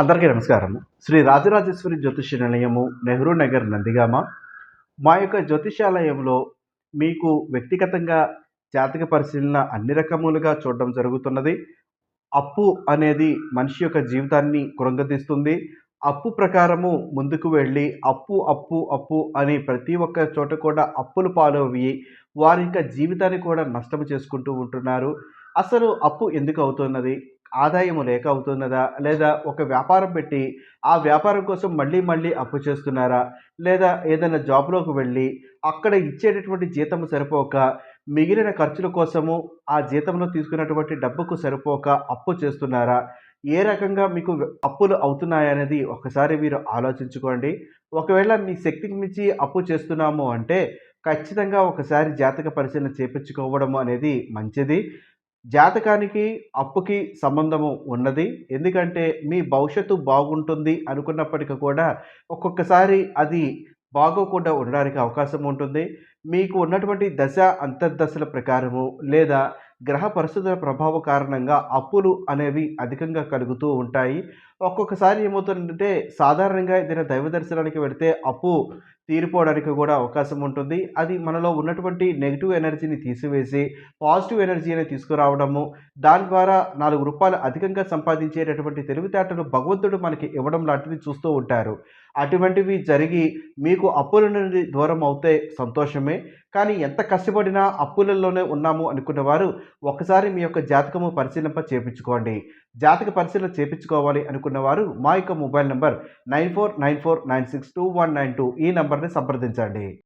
అందరికీ నమస్కారం. శ్రీ రాజరాజేశ్వరి జ్యోతిష్య నిలయము నెహ్రూ నగర్ నందిగామ. మా యొక్క జ్యోతిష్యాలయంలో మీకు వ్యక్తిగతంగా జాతక పరిశీలన అన్ని రకములుగా చూడడం జరుగుతున్నది. అప్పు అనేది మనిషి యొక్క జీవితాన్ని కృంగతీస్తుంది అప్పు ప్రకారము ముందుకు వెళ్ళి అప్పు అప్పు అప్పు అని ప్రతి ఒక్క చోట కూడా అప్పులు పాలవి వారి యొక్క జీవితాన్ని కూడా నష్టం చేసుకుంటూ ఉంటున్నారు. అసలు అప్పు ఎందుకు అవుతున్నది? ఆదాయము లేక అవుతున్నదా? లేదా ఒక వ్యాపారం పెట్టి ఆ వ్యాపారం కోసం మళ్ళీ మళ్ళీ అప్పు చేస్తున్నారా? లేదా ఏదైనా జాబ్లోకి వెళ్ళి అక్కడ ఇచ్చేటటువంటి జీతం సరిపోక మిగిలిన ఖర్చుల కోసము ఆ జీతంలో తీసుకున్నటువంటి డబ్బుకు సరిపోక అప్పు చేస్తున్నారా? ఏ రకంగా మీకు అప్పులు అవుతున్నాయనేది ఒకసారి మీరు ఆలోచించుకోండి. ఒకవేళ మీ శక్తికి మించి అప్పు చేస్తున్నాము అంటే ఖచ్చితంగా ఒకసారి జాతక పరిశీలన చేపించుకోవడం అనేది మంచిది. జాతకానికి అప్పుకి సంబంధము ఉన్నది. ఎందుకంటే మీ భవిష్యత్తు బాగుంటుంది అనుకున్నప్పటికీ కూడా ఒక్కొక్కసారి అది బాగోకుండా ఉండడానికి అవకాశం ఉంటుంది. మీకు ఉన్నటువంటి దశ అంతర్దశల ప్రకారము లేదా గ్రహ పరిస్థితుల ప్రభావ కారణంగా అప్పులు అనేవి అధికంగా కలుగుతూ ఉంటాయి. ఒక్కొక్కసారి ఏమవుతుందంటే సాధారణంగా ఏదైనా దైవ దర్శనానికి వెళితే అప్పు తీరిపోవడానికి కూడా అవకాశం ఉంటుంది. అది మనలో ఉన్నటువంటి నెగిటివ్ ఎనర్జీని తీసివేసి పాజిటివ్ ఎనర్జీ అనేది తీసుకురావడము దాని ద్వారా నాలుగు రూపాయలు అధికంగా సంపాదించేటటువంటి తెలివితేటలు భగవంతుడు మనకి ఇవ్వడం లాంటివి చూస్తూ ఉంటారు. అటువంటివి జరిగి మీకు అప్పుల నుండి దూరం అవుతే సంతోషమే. కానీ ఎంత కష్టపడినా అప్పులలోనే ఉన్నాము అనుకున్న వారు ఒకసారి మీ యొక్క జాతకము పరిశీలింప చేపించుకోండి. జాతక పరిశీలన చేపించుకోవాలి అనుకున్న వారు మా యొక్క mobile number nine four nine four nine six two one nine two ఈ నంబర్ని సంప్రదించండి.